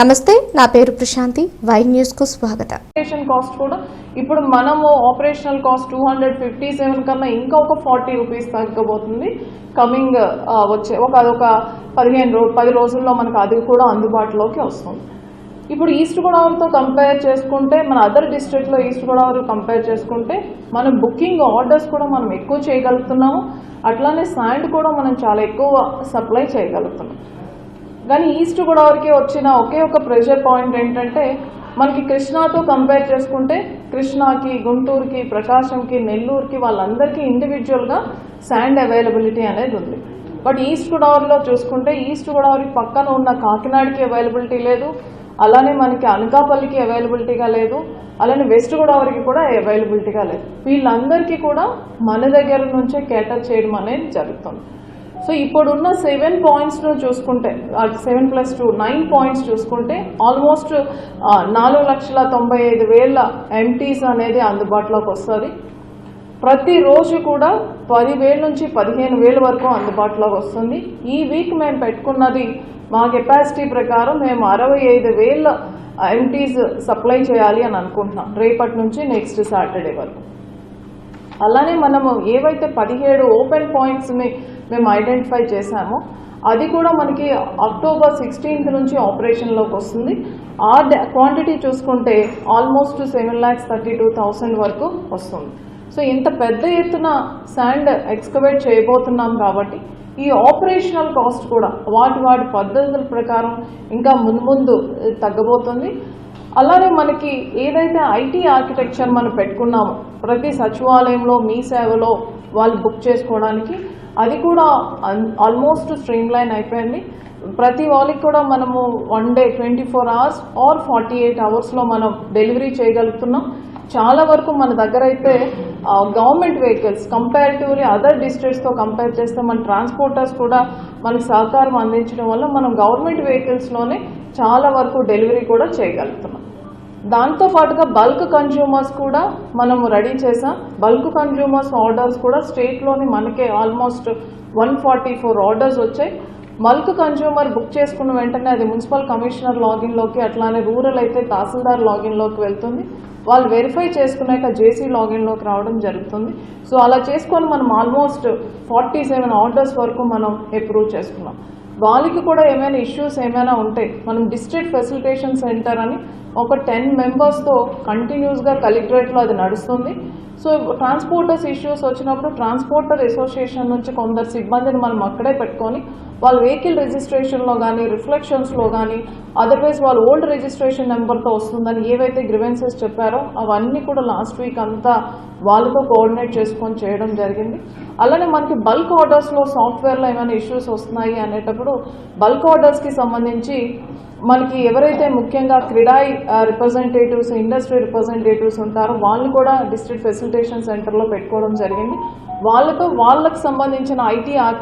నమస్తే నా పేరు ప్రశాంతి. వై న్యూస్కు స్వాగతం. ఆపరేషన్ కాస్ట్ కూడా. ఇప్పుడు మనము operational cost two hundred fifty seven కన్నా ఇంకా ఒక ఫార్టీ రూపీస్ తగ్గబోతుంది. కమింగ్ వచ్చే ఒక అదొక పదిహేను రో పది రోజుల్లో మనకు అది కూడా అందుబాటులోకి వస్తుంది. ఇప్పుడు ఈస్ట్ గోదావరితో కంపేర్ చేసుకుంటే మన అదర్ డిస్ట్రిక్ట్లో ఈస్ట్ గోదావరి కంపేర్ చేసుకుంటే మనం బుకింగ్ ఆర్డర్స్ కూడా మనం ఎక్కువ చేయగలుగుతున్నాము. అట్లానే శాండ్ కూడా మనం చాలా ఎక్కువ సప్లై చేయగలుగుతున్నాం. కానీ ఈస్ట్ గోదావరికి వచ్చిన ఒకే ఒక ప్రెషర్ పాయింట్ ఏంటంటే మనకి కృష్ణాతో కంపేర్ చేసుకుంటే కృష్ణాకి గుంటూరుకి ప్రకాశంకి నెల్లూరుకి వాళ్ళందరికీ ఇండివిజువల్గా శాండ్ అవైలబిలిటీ అనేది ఉంది. బట్ ఈస్ట్ గోదావరిలో చూసుకుంటే ఈస్ట్ గోదావరి పక్కన ఉన్న కాకినాడకి అవైలబిలిటీ లేదు అలానే మనకి అనకాపల్లికి అవైలబిలిటీగా లేదు అలానే వెస్ట్ గోదావరికి కూడా అవైలబిలిటీగా లేదు. వీళ్ళందరికీ కూడా మన దగ్గర నుంచే కేటర్ చేయడం అనేది జరుగుతుంది. సో ఇప్పుడున్న సెవెన్ పాయింట్స్లో చూసుకుంటే seven plus two nine points చూసుకుంటే ఆల్మోస్ట్ నాలుగు లక్షల తొంభై ఐదు వేల ఎంటీస్ అనేది అందుబాటులోకి వస్తుంది. ప్రతిరోజు కూడా పదివేల నుంచి పదిహేను వేల వరకు అందుబాటులోకి వస్తుంది. ఈ వీక్ మేము పెట్టుకున్నది మా కెపాసిటీ ప్రకారం మేము అరవై ఐదు వేల ఎంటీస్ సప్లై చేయాలి అని అనుకుంటున్నాం. రేపటి నుంచి నెక్స్ట్ సాటర్డే వరకు. అలానే మనము ఏవైతే పదిహేడు ఓపెన్ పాయింట్స్ని మేము ఐడెంటిఫై చేశామో అది కూడా మనకి అక్టోబర్ సిక్స్టీన్త్ నుంచి ఆపరేషన్లోకి వస్తుంది. ఆ క్వాంటిటీ చూసుకుంటే almost seven lakhs thirty two thousand వరకు వస్తుంది. సో ఇంత పెద్ద ఎత్తున శాండ్ ఎక్స్కవేట్ చేయబోతున్నాం కాబట్టి ఈ ఆపరేషనల్ కాస్ట్ కూడా వాటి వాటి పద్ధతుల ప్రకారం ఇంకా ముందు ముందు తగ్గబోతుంది. అలానే మనకి ఏదైతే ఐటీ ఆర్కిటెక్చర్ మనం పెట్టుకున్నామో ప్రతి సచివాలయంలో మీ సేవలో వాళ్ళు బుక్ చేసుకోవడానికి. అది కూడా ఆల్మోస్ట్ స్ట్రీమ్ లైన్ అయిపోయింది. ప్రతి వాళ్ళకి కూడా మనము one day twenty four hours or forty eight అవర్స్లో మనం డెలివరీ చేయగలుగుతున్నాం. చాలా వరకు మన దగ్గర అయితే గవర్నమెంట్ వెహికల్స్ కంపారిటివ్లీ అదర్ డిస్ట్రిక్ట్స్తో కంపేర్ చేస్తే మన ట్రాన్స్పోర్టర్స్ కూడా మనకు సహకారం అందించడం వల్ల మనం గవర్నమెంట్ వెహికల్స్లోనే చాలా వరకు డెలివరీ కూడా చేయగలుగుతున్నాం. దాంతో పాటుగా బల్క్ కన్జ్యూమర్స్ కూడా మనము రెడీ చేసాం బల్క్ కన్జ్యూమర్స్ ఆర్డర్స్ కూడా స్టేట్లోని మనకే almost one forty four orders వచ్చాయి. బల్క్ కన్జ్యూమర్ బుక్ చేసుకున్న వెంటనే అది మున్సిపల్ కమిషనర్ లాగిన్లోకి అట్లానే రూరల్ అయితే తహసీల్దార్ లాగిన్లోకి వెళ్తుంది. వాళ్ళు వెరిఫై చేసుకున్నాక జేసీ లాగిన్లోకి రావడం జరుగుతుంది. సో అలా చేసుకొని మనం ఆల్మోస్ట్ ఫార్టీ సెవెన్ ఆర్డర్స్ వరకు మనం అప్రూవ్ చేసుకున్నాం. వాళ్ళకి కూడా ఏమైనా ఇష్యూస్ ఏమైనా ఉంటే మనం డిస్ట్రిక్ట్ ఫెసిలిటేషన్ సెంటర్ అని ఒక టెన్ మెంబర్స్తో కంటిన్యూస్గా కలెక్టరేట్లో అది నడుస్తుంది. సో ట్రాన్స్పోర్టర్స్ ఇష్యూస్ వచ్చినప్పుడు ట్రాన్స్పోర్టర్ అసోసియేషన్ నుంచి కొందరు సిబ్బందిని మనం అక్కడే పెట్టుకొని వాళ్ళ వెహికల్ రిజిస్ట్రేషన్లో కానీ రిఫ్లెక్షన్స్లో కానీ అదర్వైజ్ వాళ్ళు ఓల్డ్ రిజిస్ట్రేషన్ నెంబర్తో వస్తుందని ఏవైతే గ్రివెన్సెస్ చెప్పారో అవన్నీ కూడా లాస్ట్ వీక్ అంతా వాళ్ళతో కోఆర్డినేట్ చేసుకొని చేయడం జరిగింది. అలానే మనకి బల్క్ ఆర్డర్స్లో సాఫ్ట్వేర్లో ఏమైనా ఇష్యూస్ వస్తున్నాయి అనేటప్పుడు బల్క్ ఆర్డర్స్కి సంబంధించి మనకి ఎవరైతే ముఖ్యంగా క్రీడా రిప్రజెంటేటివ్స్ ఇండస్ట్రీ రిప్రజెంటేటివ్స్ ఉంటారో వాళ్ళు కూడా డిస్ట్రిక్ట్ ఫెసిలిటేషన్ సెంటర్లో పెట్టుకోవడం జరిగింది. వాళ్ళతో వాళ్ళకు సంబంధించిన ఐటీ